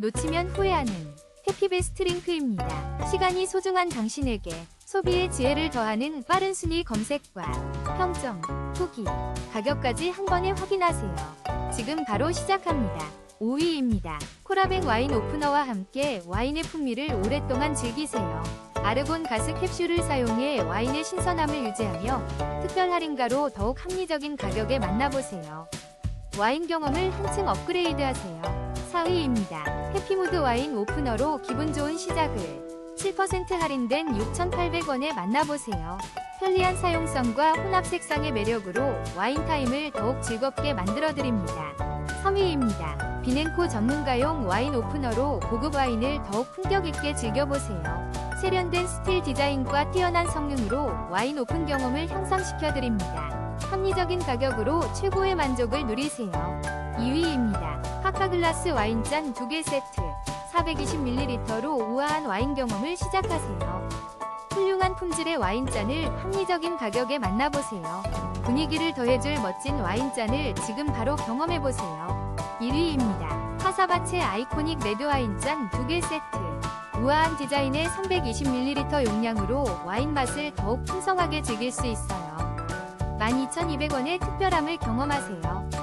놓치면 후회하는 해피베스트 링크입니다. 시간이 소중한 당신에게 소비의 지혜를 더하는 빠른 순위 검색과 평점, 후기, 가격까지 한 번에 확인하세요. 지금 바로 시작합니다. 5위입니다. 코라뱅 와인 오프너와 함께 와인의 풍미를 오랫동안 즐기세요. 아르곤 가스 캡슐을 사용해 와인의 신선함을 유지하며 특별 할인가로 더욱 합리적인 가격에 만나보세요. 와인 경험을 한층 업그레이드하세요. 4위입니다. 해피무드 와인 오프너로 기분 좋은 시작을 7% 할인된 6,800원에 만나보세요. 편리한 사용성과 혼합 색상의 매력으로 와인 타임을 더욱 즐겁게 만들어드립니다. 3위입니다. 비넨코 전문가용 와인 오프너로 고급 와인을 더욱 품격 있게 즐겨보세요. 세련된 스틸 디자인과 뛰어난 성능으로 와인 오픈 경험을 향상시켜드립니다. 합리적인 가격으로 최고의 만족을 누리세요. 2위입니다. 파카글라스 와인잔 2개 세트 420ml로 우아한 와인 경험을 시작하세요. 훌륭한 품질의 와인잔을 합리적인 가격에 만나보세요. 분위기를 더해줄 멋진 와인잔을 지금 바로 경험해보세요. 1위입니다. 카사바체 아이코닉 레드 와인잔 2개 세트. 우아한 디자인의 320ml 용량으로 와인 맛을 더욱 풍성하게 즐길 수 있어요. 12,200원의 특별함을 경험하세요.